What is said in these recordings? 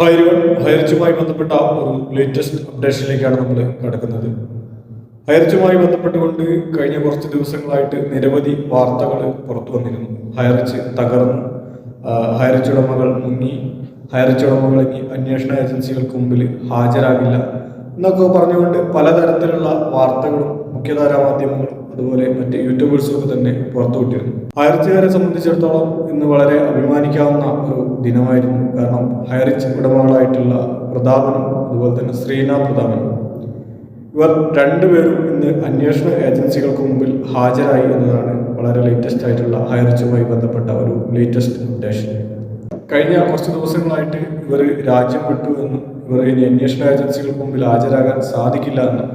ഹൈറുകൾ ഹൈർച്ചുമായി ബന്ധപ്പെട്ട ഒരു ലേറ്റസ്റ്റ് അപ്ഡേഷനിലേക്കാണ് നമ്മൾ കിടക്കുന്നത്. ഹയർച്ചുമായി ബന്ധപ്പെട്ടുകൊണ്ട് കഴിഞ്ഞ കുറച്ച് ദിവസങ്ങളായിട്ട് നിരവധി വാർത്തകൾ പുറത്തു വന്നിരുന്നു. ഹയർച്ച് തകർന്നു. ഹയർച്ചുടമകൾ മുങ്ങി. ഹയർച്ചുടമകൾ ഇനി അന്വേഷണ ഏജൻസികൾക്ക് മുമ്പിൽ ഹാജരാകില്ല. എന്നൊക്കെ പറഞ്ഞുകൊണ്ട് പലതരത്തിലുള്ള വാർത്തകളും മുഖ്യധാരാ മാധ്യമങ്ങളും അതുപോലെ മറ്റ് യൂട്യൂബേഴ്സും ഒക്കെ തന്നെ പുറത്തുവിട്ടിരുന്നു ഹയർച്ചുകാരെ സംബന്ധിച്ചിടത്തോളം ഇന്ന് വളരെ അഭിമാനിക്കാവുന്ന ഒരു ദിനമായിരുന്നു. കാരണം ഹയർച്ച് ഉടമകളായിട്ടുള്ള പ്രതാപനും അതുപോലെ തന്നെ ശ്രീനാഥ് പ്രതാപനും. ഇവർ രണ്ടുപേരും ഇന്ന് അന്വേഷണ ഏജൻസികൾക്ക് മുമ്പിൽ ഹാജരായി എന്നതാണ് വളരെ ലേറ്റസ്റ്റ് ആയിട്ടുള്ള ഹൈറിച്ചുമായി ബന്ധപ്പെട്ട ഒരു ലേറ്റസ്റ്റ് അപ്ഡേഷൻ കഴിഞ്ഞ കുറച്ച് ദിവസങ്ങളായിട്ട് ഇവർ രാജ്യം വിട്ടു എന്നും ഇവർ ഇനി അന്വേഷണ ഏജൻസികൾക്ക് മുമ്പിൽ ഹാജരാകാൻ സാധിക്കില്ല എന്നും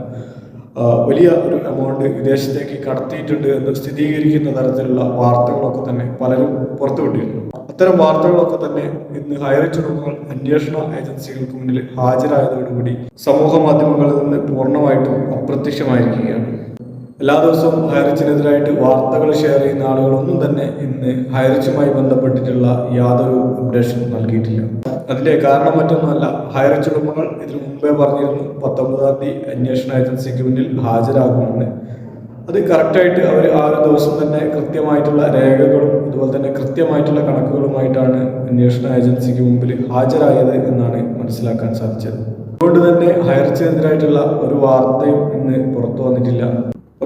വലിയ ഒരു എമൗണ്ട് വിദേശത്തേക്ക് കടത്തിയിട്ടുണ്ട് എന്ന് സ്ഥിരീകരിക്കുന്ന തരത്തിലുള്ള വാർത്തകളൊക്കെ തന്നെ പലരും പുറത്തുവിട്ടിരുന്നു അത്തരം വാർത്തകളൊക്കെ തന്നെ ഇന്ന് ഹൈറിച്ച് ഉടമകൾ അന്വേഷണ ഏജൻസികൾക്ക് മുന്നിൽ ഹാജരായതോടുകൂടി സമൂഹ മാധ്യമങ്ങളിൽ നിന്ന് പൂർണമായിട്ടും അപ്രത്യക്ഷമായിരിക്കുകയാണ്. എല്ലാ ദിവസവും ഹൈറിച്ചിനെതിരായിട്ട് വാർത്തകൾ ഷെയർ ചെയ്യുന്ന ആളുകളൊന്നും തന്നെ ഇന്ന് ഹൈറിച്ചുമായി ബന്ധപ്പെട്ടിട്ടുള്ള യാതൊരു അപ്ഡേഷൻ നൽകിയിട്ടില്ല. അതിന്റെ കാരണം മറ്റൊന്നുമല്ല ഹൈറിച്ച് ഉടമകൾ ഇതിനു മുമ്പേ പറഞ്ഞിരുന്നു പത്തൊമ്പതാം തീയതി അന്വേഷണ ഏജൻസിക്ക് മുന്നിൽ ഹാജരാകുമെന്ന്. അത് കറക്റ്റായിട്ട് അവർ ആ ഒരു ദിവസം തന്നെ കൃത്യമായിട്ടുള്ള രേഖകളും അതുപോലെ തന്നെ കൃത്യമായിട്ടുള്ള കണക്കുകളുമായിട്ടാണ് അന്വേഷണ ഏജൻസിക്ക് മുമ്പിൽ ഹാജരായത് എന്നാണ് മനസ്സിലാക്കാൻ സാധിച്ചത്. അതുകൊണ്ട് തന്നെ ഹയർച്ചെതിരായിട്ടുള്ള ഒരു വാർത്തയും ഇന്ന് പുറത്തു വന്നിട്ടില്ല.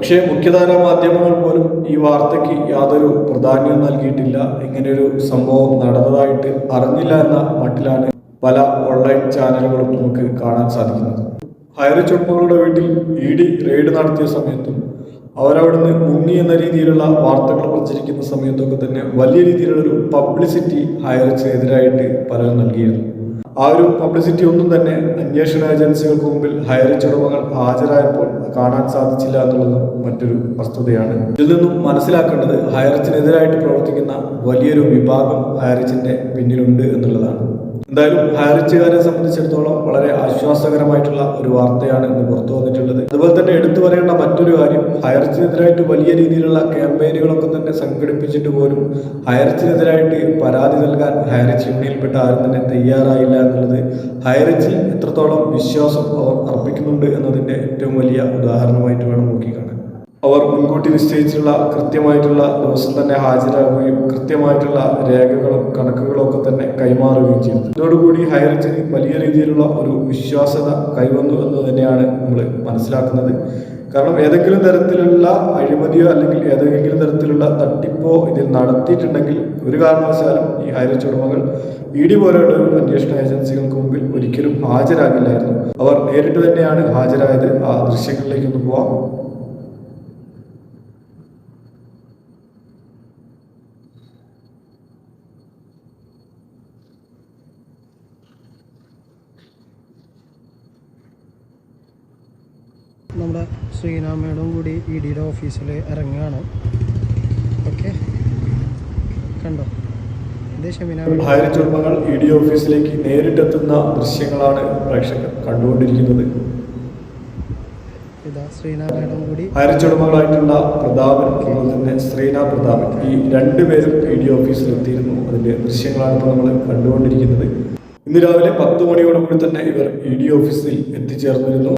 പക്ഷേ മുഖ്യധാരാ മാധ്യമങ്ങൾ പോലും ഈ വാർത്തയ്ക്ക് യാതൊരു പ്രാധാന്യം നൽകിയിട്ടില്ല. ഇങ്ങനെയൊരു സംഭവം നടന്നതായിട്ട് അറിഞ്ഞില്ല എന്ന മട്ടിലാണ് പല ഓൺലൈൻ ചാനലുകളും നമുക്ക് കാണാൻ സാധിക്കുന്നത്. ഹൈറിച്ച് വീട്ടിൽ ഇ ഡി റെയ്ഡ് നടത്തിയ സമയത്തും അവരവിടുന്ന് മുങ്ങി എന്ന രീതിയിലുള്ള വാർത്തകൾ പ്രചരിക്കുന്ന സമയത്തൊക്കെ തന്നെ വലിയ രീതിയിലുള്ള ഒരു പബ്ലിസിറ്റി ഹൈറിച്ചിനെതിരായിട്ട് പലരും നൽകിയിരുന്നു. ആ ഒരു പബ്ലിസിറ്റി ഒന്നും തന്നെ അന്വേഷണ ഏജൻസികൾക്ക് മുമ്പിൽ ഹൈറിച്ച് ഉടമകൾ ഹാജരായപ്പോൾ കാണാൻ സാധിച്ചില്ല എന്നുള്ളത് മറ്റൊരു വസ്തുതയാണ്. ഇതിൽ നിന്നും മനസ്സിലാക്കേണ്ടത് ഹൈറിച്ചിനെതിരായിട്ട് പ്രവർത്തിക്കുന്ന വലിയൊരു വിഭാഗം ഹൈറിച്ചിന്റെ പിന്നിലുണ്ട് എന്നുള്ളതാണ്. എന്തായാലും ഹാരിച്ചുകാരെ സംബന്ധിച്ചിടത്തോളം വളരെ ആശ്വാസകരമായിട്ടുള്ള ഒരു വാർത്തയാണ് ഇന്ന് പുറത്തു വന്നിട്ടുള്ളത്. അതുപോലെ തന്നെ എടുത്തു പറയേണ്ട മറ്റൊരു കാര്യം ഹയർച്ചിനെതിരായിട്ട് വലിയ രീതിയിലുള്ള ക്യാമ്പയിനുകളൊക്കെ തന്നെ സംഘടിപ്പിച്ചിട്ട് പോലും ഹയർച്ചിനെതിരായിട്ട് പരാതി നൽകാൻ ഹയർച്ച് യൂണിയനിൽപ്പെട്ട ആരും തന്നെ തയ്യാറായില്ല എന്നുള്ളത് ഹയർച്ചി എത്രത്തോളം വിശ്വാസം അവർ അർപ്പിക്കുന്നുണ്ട് എന്നതിന്റെ ഏറ്റവും വലിയ ഉദാഹരണമായിട്ട് വേണം നോക്കിക്കാണാൻ. അവർ മുൻകൂട്ടി നിശ്ചയിച്ചുള്ള കൃത്യമായിട്ടുള്ള ദിവസം തന്നെ ഹാജരാകുകയും കൃത്യമായിട്ടുള്ള രേഖകളും കണക്കുകളും ഒക്കെ തന്നെ കൈമാറുകയും ചെയ്തു. ഇതോടുകൂടി ഹൈറിച്ചിന് വലിയ രീതിയിലുള്ള ഒരു വിശ്വാസത കൈവന്നു എന്ന് തന്നെയാണ് നമ്മൾ മനസ്സിലാക്കുന്നത്. കാരണം ഏതെങ്കിലും തരത്തിലുള്ള അഴിമതിയോ അല്ലെങ്കിൽ ഏതെങ്കിലും തരത്തിലുള്ള തട്ടിപ്പോ ഇതിൽ നടത്തിയിട്ടുണ്ടെങ്കിൽ ഒരു കാരണവശാലും ഈ ഹൈറച്ച് ഉടമകൾ ഇ ഡി പോലെയുള്ള അന്വേഷണ ഏജൻസികൾക്ക് മുമ്പിൽ ഒരിക്കലും ഹാജരാകില്ലായിരുന്നു. അവർ നേരിട്ട് തന്നെയാണ് ഹാജരായത്. ആ ദൃശ്യങ്ങളിലേക്ക് ഒന്ന് പോവാം. നമ്മുടെ ശ്രീനാമയുടെ കൂടി ഇ ഡിയുടെ ഓഫീസിൽ ഇറങ്ങുകയാണ്. ഓക്കെ കണ്ടോ? ഉടമകൾ ഇ ഡി ഓഫീസിലേക്ക് നേരിട്ടെത്തുന്ന ദൃശ്യങ്ങളാണ് പ്രേക്ഷകർ കണ്ടുകൊണ്ടിരിക്കുന്നത്. ഉടമകളായിട്ടുള്ള പ്രതാപൻ അതുപോലെ തന്നെ ശ്രീന പ്രതാപൻ ഈ രണ്ടുപേരും ഇ ഡി ഓഫീസിൽ എത്തിയിരുന്നു. അതിന്റെ ദൃശ്യങ്ങളാണ് ഇപ്പോൾ നമ്മൾ കണ്ടുകൊണ്ടിരിക്കുന്നത്. ഇന്ന് രാവിലെ പത്ത് മണിയോടുകൂടി തന്നെ ഇവർ ഇ ഡി ഓഫീസിൽ എത്തിച്ചേർന്നിരുന്നു.